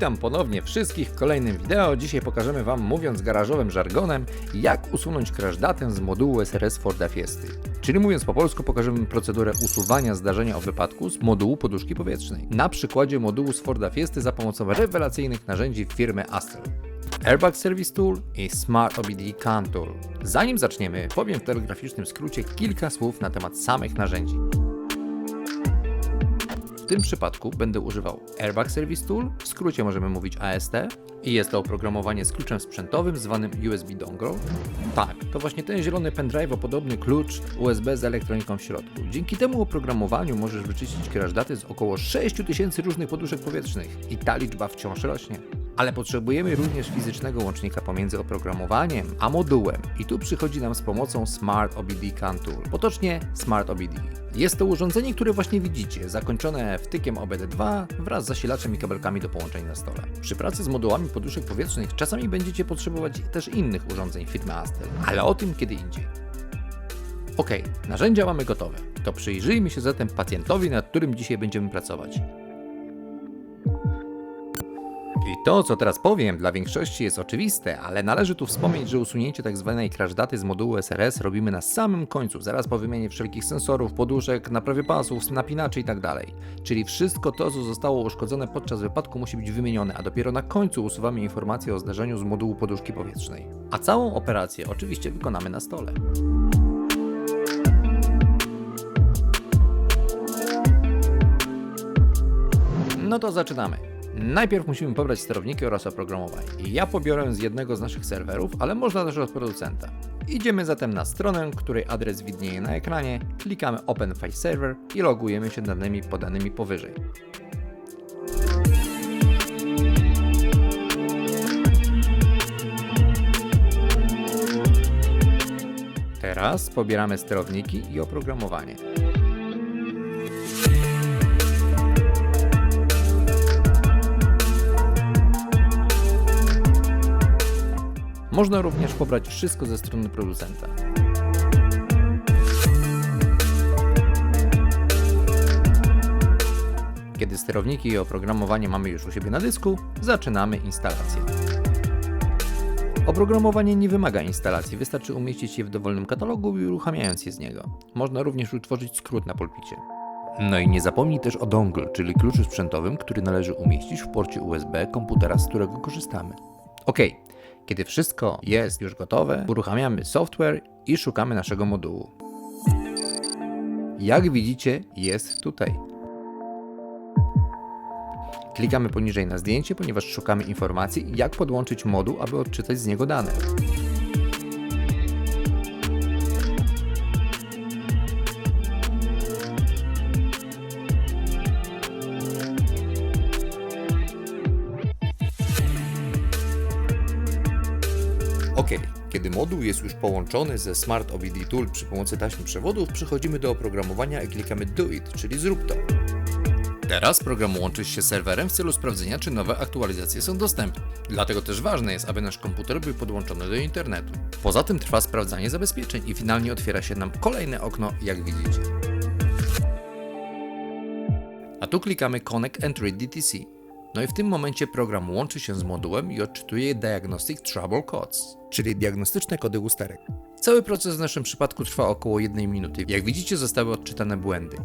Witam ponownie wszystkich w kolejnym wideo. Dzisiaj pokażemy Wam, mówiąc garażowym żargonem, jak usunąć crash datę z modułu SRS Forda Fiesty. Czyli mówiąc po polsku, pokażemy procedurę usuwania zdarzenia o wypadku z modułu poduszki powietrznej. Na przykładzie modułu z Forda Fiesty za pomocą rewelacyjnych narzędzi firmy Astel. Airbag Service Tool i Smart OBD Cam Tool. Zanim zaczniemy, powiem w telegraficznym skrócie kilka słów na temat samych narzędzi. Tym przypadku będę używał Airbag Service Tool, w skrócie możemy mówić AST, i jest to oprogramowanie z kluczem sprzętowym zwanym USB dongle. Tak, to właśnie ten zielony pendrive podobny klucz USB z elektroniką w środku. Dzięki temu oprogramowaniu możesz wyczyścić crash daty z około 6000 różnych poduszek powietrznych i ta liczba wciąż rośnie. Ale potrzebujemy również fizycznego łącznika pomiędzy oprogramowaniem a modułem i tu przychodzi nam z pomocą Smart OBD CAN Tool, potocznie Smart OBD. Jest to urządzenie, które właśnie widzicie, zakończone wtykiem OBD2 wraz z zasilaczem i kabelkami do połączeń na stole. Przy pracy z modułami poduszek powietrznych czasami będziecie potrzebować też innych urządzeń firmy Astel, ale o tym kiedy indziej. Ok, narzędzia mamy gotowe. To przyjrzyjmy się zatem pacjentowi, nad którym dzisiaj będziemy pracować. To, co teraz powiem, dla większości jest oczywiste, ale należy tu wspomnieć, że usunięcie tzw. crash daty z modułu SRS robimy na samym końcu, zaraz po wymianie wszelkich sensorów, poduszek, naprawie pasów, napinaczy itd. Czyli wszystko to, co zostało uszkodzone podczas wypadku musi być wymienione, a dopiero na końcu usuwamy informację o zdarzeniu z modułu poduszki powietrznej. A całą operację oczywiście wykonamy na stole. No to zaczynamy. Najpierw musimy pobrać sterowniki oraz oprogramowanie. Ja pobiorę z jednego z naszych serwerów, ale można też od producenta. Idziemy zatem na stronę, której adres widnieje na ekranie, klikamy Open File Server i logujemy się danymi podanymi powyżej. Teraz pobieramy sterowniki i oprogramowanie. Można również pobrać wszystko ze strony producenta. Kiedy sterowniki i oprogramowanie mamy już u siebie na dysku, zaczynamy instalację. Oprogramowanie nie wymaga instalacji, wystarczy umieścić je w dowolnym katalogu i uruchamiając je z niego. Można również utworzyć skrót na pulpicie. No i nie zapomnij też o dongle, czyli kluczu sprzętowym, który należy umieścić w porcie USB komputera, z którego korzystamy. Ok, kiedy wszystko jest już gotowe, uruchamiamy software i szukamy naszego modułu. Jak widzicie, jest tutaj. Klikamy poniżej na zdjęcie, ponieważ szukamy informacji, jak podłączyć moduł, aby odczytać z niego dane. Ok, kiedy moduł jest już połączony ze Smart OBD Tool przy pomocy taśmy przewodów, przechodzimy do oprogramowania i klikamy Do It, czyli zrób to. Teraz program łączy się z serwerem w celu sprawdzenia, czy nowe aktualizacje są dostępne. Dlatego też ważne jest, aby nasz komputer był podłączony do internetu. Poza tym trwa sprawdzanie zabezpieczeń i finalnie otwiera się nam kolejne okno, jak widzicie. A tu klikamy Connect and Read DTC. No i w tym momencie program łączy się z modułem i odczytuje Diagnostic Trouble Codes, czyli diagnostyczne kody usterek. Cały proces w naszym przypadku trwa około 1 minuty. Jak widzicie zostały odczytane błędy,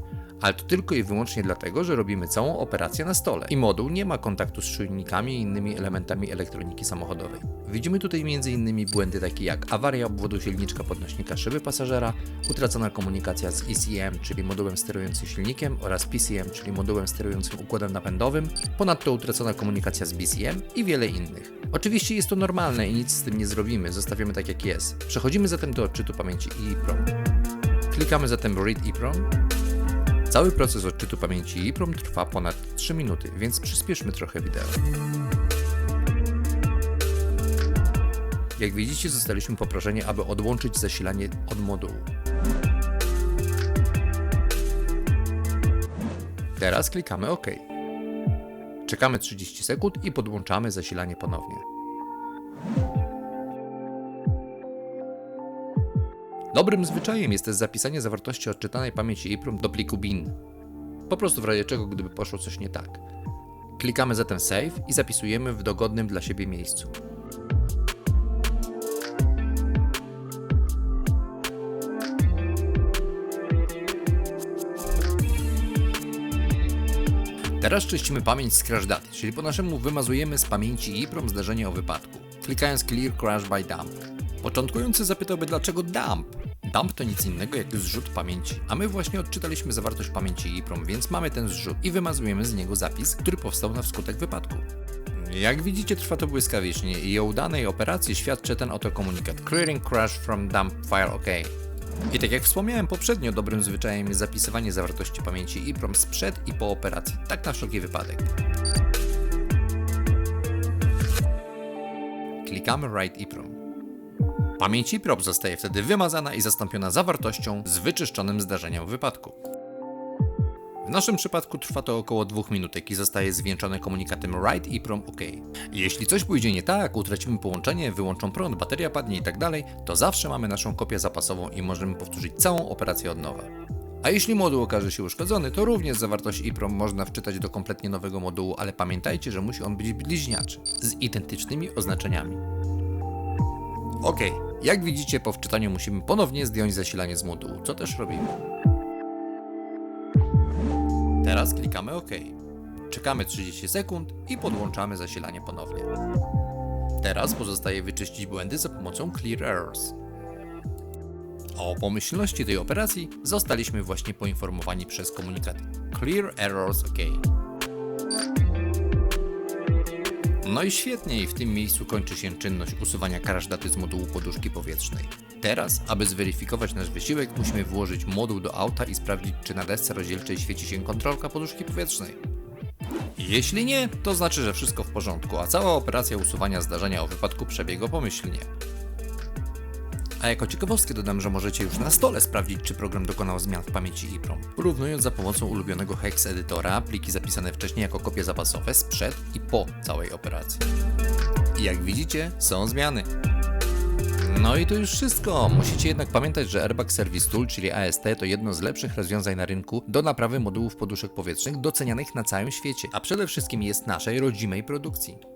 ale to tylko i wyłącznie dlatego, że robimy całą operację na stole i moduł nie ma kontaktu z czujnikami i innymi elementami elektroniki samochodowej. Widzimy tutaj m.in. błędy takie jak awaria obwodu silniczka podnośnika szyby pasażera, utracona komunikacja z ECM, czyli modułem sterującym silnikiem oraz PCM, czyli modułem sterującym układem napędowym, ponadto utracona komunikacja z BCM i wiele innych. Oczywiście jest to normalne i nic z tym nie zrobimy, zostawiamy tak jak jest. Przechodzimy zatem do odczytu pamięci EEPROM. Klikamy zatem Read EEPROM. Cały proces odczytu pamięci EEPROM trwa ponad 3 minuty, więc przyspieszmy trochę wideo. Jak widzicie, zostaliśmy poproszeni, aby odłączyć zasilanie od modułu. Teraz klikamy OK. Czekamy 30 sekund i podłączamy zasilanie ponownie. Dobrym zwyczajem jest też zapisanie zawartości odczytanej pamięci EEPROM do pliku bin. Po prostu w razie czego, gdyby poszło coś nie tak. Klikamy zatem Save i zapisujemy w dogodnym dla siebie miejscu. Teraz czyścimy pamięć z crash daty, czyli po naszemu wymazujemy z pamięci EEPROM zdarzenie o wypadku, klikając Clear Crash by Dump. Początkujący zapytałby dlaczego dump? Dump to nic innego jak zrzut pamięci, a my właśnie odczytaliśmy zawartość pamięci EEPROM, więc mamy ten zrzut i wymazujemy z niego zapis, który powstał na wskutek wypadku. Jak widzicie trwa to błyskawicznie i o udanej operacji świadczy ten oto komunikat Clearing Crash from Dump File OK. I tak jak wspomniałem poprzednio, dobrym zwyczajem jest zapisywanie zawartości pamięci EEPROM sprzed i po operacji, tak na wszelki wypadek. Klikamy Write EEPROM. Pamięć EEPROM zostaje wtedy wymazana i zastąpiona zawartością z wyczyszczonym zdarzeniem wypadku. W naszym przypadku trwa to około 2 minutek i zostaje zwieńczone komunikatem Write EEPROM OK. Jeśli coś pójdzie nie tak, utracimy połączenie, wyłączą prąd, bateria padnie i tak to zawsze mamy naszą kopię zapasową i możemy powtórzyć całą operację od nowa. A jeśli moduł okaże się uszkodzony, to również zawartość EEPROM można wczytać do kompletnie nowego modułu, ale pamiętajcie, że musi on być bliźniaczy, z identycznymi oznaczeniami. Ok, jak widzicie po wczytaniu musimy ponownie zdjąć zasilanie z modułu, co też robimy. Teraz klikamy OK. Czekamy 30 sekund i podłączamy zasilanie ponownie. Teraz pozostaje wyczyścić błędy za pomocą Clear Errors. O pomyślności tej operacji zostaliśmy właśnie poinformowani przez komunikat Clear Errors OK. No i świetnie, i w tym miejscu kończy się czynność usuwania crash daty z modułu poduszki powietrznej. Teraz, aby zweryfikować nasz wysiłek, musimy włożyć moduł do auta i sprawdzić, czy na desce rozdzielczej świeci się kontrolka poduszki powietrznej. Jeśli nie, to znaczy, że wszystko w porządku, a cała operacja usuwania zdarzenia o wypadku przebiegła pomyślnie. A jako ciekawostkę dodam, że możecie już na stole sprawdzić, czy program dokonał zmian w pamięci EEPROM, porównując za pomocą ulubionego Hex edytora pliki zapisane wcześniej jako kopie zapasowe sprzed i po całej operacji. I jak widzicie, są zmiany. No i to już wszystko. Musicie jednak pamiętać, że Airbag Service Tool, czyli AST, to jedno z lepszych rozwiązań na rynku do naprawy modułów poduszek powietrznych docenianych na całym świecie, a przede wszystkim jest naszej rodzimej produkcji.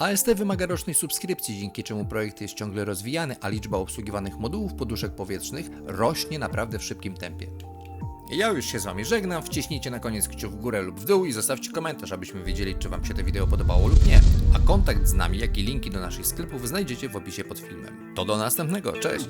AST wymaga rocznej subskrypcji, dzięki czemu projekt jest ciągle rozwijany, a liczba obsługiwanych modułów poduszek powietrznych rośnie naprawdę w szybkim tempie. Ja już się z Wami żegnam, wciśnijcie na koniec kciuk w górę lub w dół i zostawcie komentarz, abyśmy wiedzieli, czy Wam się to wideo podobało lub nie. A kontakt z nami, jak i linki do naszych sklepów znajdziecie w opisie pod filmem. To do następnego, cześć!